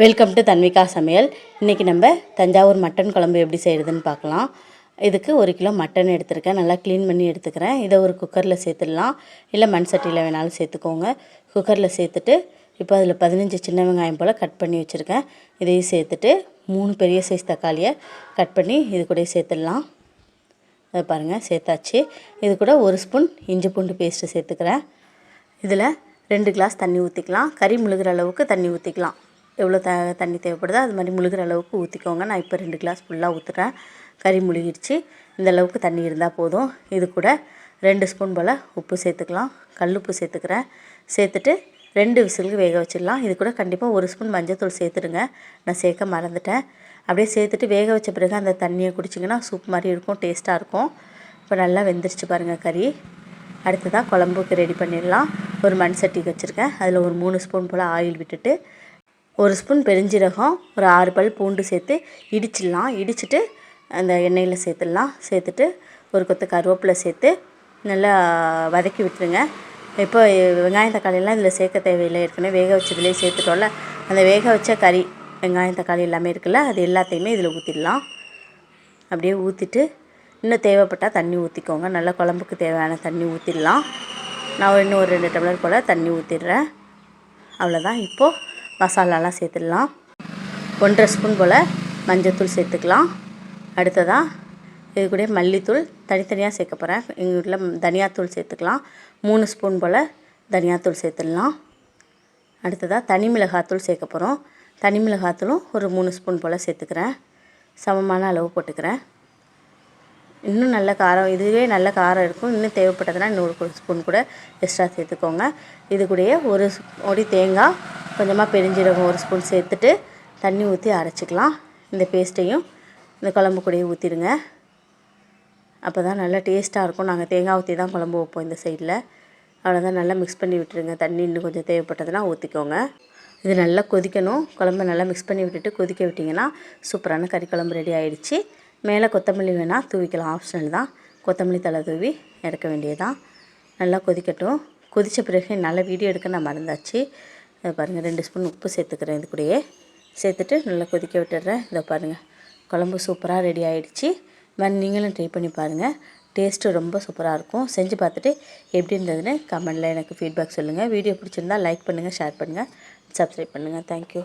Welcome to Tanvika சமையல் இன்றைக்கி நம்ம தஞ்சாவூர் மட்டன் குழம்பு எப்படி செய்கிறதுன்னு பார்க்கலாம். இதுக்கு ஒரு கிலோ மட்டன் எடுத்திருக்கேன். நல்லா க்ளீன் பண்ணி எடுத்துக்கிறேன். இதை ஒரு குக்கரில் சேர்த்துடலாம். இல்லை மண் சட்டியில் வேணாலும் சேர்த்துக்கோங்க. குக்கரில் சேர்த்துட்டு இப்போ அதில் பதினஞ்சு சின்ன வெங்காயம் போல் கட் பண்ணி வச்சுருக்கேன். இதையும் சேர்த்துட்டு மூணு பெரிய சைஸ் தக்காளியை கட் பண்ணி இது கூட சேர்த்துடலாம். அதை பாருங்கள் சேர்த்தாச்சு. இது கூட ஒரு ஸ்பூன் இஞ்சி பூண்டு பேஸ்ட்டு சேர்த்துக்கிறேன். இதில் ரெண்டு கிளாஸ் தண்ணி ஊற்றிக்கலாம் கறி முழுகிற அளவுக்கு தண்ணி ஊற்றிக்கலாம் எவ்வளோ த தண்ணி தேவைப்படுதோ அது மாதிரி முழுகிற அளவுக்கு ஊற்றிக்கோங்க நான் இப்போ ரெண்டு கிளாஸ் ஃபுல்லாக ஊற்றுறேன் கறி முழுகிடுச்சு. இந்த அளவுக்கு தண்ணி இருந்தால் போதும். இது கூட ரெண்டு ஸ்பூன் போல் உப்பு சேர்த்துக்கலாம். கல் உப்பு சேர்த்துக்கிறேன். சேர்த்துட்டு ரெண்டு விசிலுக்கு வேக வச்சிடலாம். இது கூட கண்டிப்பாக ஒரு ஸ்பூன் மஞ்சத்தூள் சேர்த்துடுங்க. நான் சேர்க்க மறந்துட்டேன். அப்படியே சேர்த்துட்டு வேக வச்ச பிறகு அந்த தண்ணியை குடிச்சிங்கன்னா சூப் மாதிரி இருக்கும் டேஸ்ட்டாக இருக்கும். இப்போ நல்லா வெந்துருச்சு பாருங்கள் கறி. அடுத்ததாக குழம்புக்கு ரெடி பண்ணிடலாம். ஒரு மண் சட்டிக்கு வச்சுருக்கேன். அதில் ஒரு மூணு ஸ்பூன் போல் ஆயில் விட்டுட்டு ஒரு ஸ்பூன் பெருஞ்சீரகம் ஒரு ஆறு பல் பூண்டு சேர்த்து இடிச்சிடலாம். இடிச்சிட்டு அந்த எண்ணெயில் சேர்த்துடலாம். சேர்த்துட்டு ஒரு கொத்து கருவேப்பிலை சேர்த்து நல்லா வதக்கி விட்டுருங்க. இப்போ வெங்காயம் தக்காளியெல்லாம் இதில் சேர்க்க தேவையில்லை. ஏற்கனவே வேக வச்சதுலேயே சேர்த்துட்டோம்ல. அந்த வேக வச்ச கறி வெங்காயம் தக்காளி எல்லாமே இருக்குல்ல அது எல்லாத்தையுமே இதில் ஊற்றிடலாம் அப்படியே ஊற்றிட்டு இன்னும் தேவைப்பட்டால் தண்ணி ஊற்றிக்கோங்க நல்லா குழம்புக்கு தேவையான தண்ணி ஊற்றிடலாம் நான் இன்னும் ஒரு ரெண்டு டம்ளர் போல் தண்ணி ஊற்றிடுறேன் அவ்வளோதான் இப்போது மசாலாலாம் சேர்த்துடலாம். ஒன்றரை ஸ்பூன் போல் மஞ்சள்தூள் சேர்த்துக்கலாம். அடுத்ததாக இது கூட மல்லித்தூள் தனித்தனியாக சேர்க்க போகிறேன் எங்கள் வீட்டில் தனியாத்தூள் சேர்த்துக்கலாம். மூணு ஸ்பூன் போல் தனியாத்தூள் சேர்த்துடலாம். அடுத்ததாக தனி மிளகாத்தூள் சேர்க்க போகிறோம் தனி மிளகாத்தூளும் ஒரு மூணு ஸ்பூன் போல் சேர்த்துக்கிறேன். சமமான அளவு போட்டுக்கிறேன். இன்னும் நல்ல காரம் இதுவே நல்ல காரம் இருக்கும். இன்னும் தேவைப்பட்டதுன்னா இன்னொரு ஸ்பூன் கூட எக்ஸ்ட்ரா சேர்த்துக்கோங்க. இது கூடயே ஒரு ஒடி தேங்காய் கொஞ்சமாக பெருஞ்சீரகம் ஒரு ஸ்பூன் சேர்த்துட்டு தண்ணி ஊற்றி அரைச்சிக்கலாம். இந்த பேஸ்ட்டையும் இந்த குழம்பு கூடயே ஊற்றிடுங்க அப்போ தான் நல்லா டேஸ்ட்டாக இருக்கும். நாங்கள் தேங்காய் ஊற்றி தான் குழம்பு வைப்போம் இந்த சைடில் அவ்வளோதான் நல்லா மிக்ஸ் பண்ணி விட்டுருங்க. தண்ணி இன்னும் கொஞ்சம் தேவைப்பட்டதுன்னா ஊற்றிக்கோங்க இது நல்லா கொதிக்கணும். குழம்பு நல்லா மிக்ஸ் பண்ணி விட்டுட்டு கொதிக்க விட்டிங்கன்னா சூப்பரான கறி குழம்பு ரெடி ஆகிடுச்சு மேலே கொத்தமல்லி வேணால் தூவிக்கலாம். ஆப்ஷனல் தான். கொத்தமல்லி தலை தூவி இறக்க வேண்டியதான் நல்லா கொதிக்கட்டும். கொதித்த பிறகு நல்லா வீடியோ எடுக்க நான் மறந்தாச்சு. பாருங்கள் ரெண்டு ஸ்பூன் உப்பு சேர்த்துக்கிறேன் இது கூடயே. சேர்த்துட்டு நல்லா கொதிக்க விட்டுடுறேன். இதை பாருங்கள் குழம்பு சூப்பராக ரெடி ஆகிடுச்சு வேறு நீங்களும் ட்ரை பண்ணி பாருங்கள் டேஸ்ட்டு ரொம்ப சூப்பராக இருக்கும். செஞ்சு பார்த்துட்டு எப்படி இருந்ததுன்னு கமெண்டில் எனக்கு ஃபீட்பேக் சொல்லுங்கள் வீடியோ பிடிச்சிருந்தா லைக் பண்ணுங்கள் ஷேர் பண்ணுங்கள் சப்ஸ்கிரைப் பண்ணுங்கள் தேங்க்யூ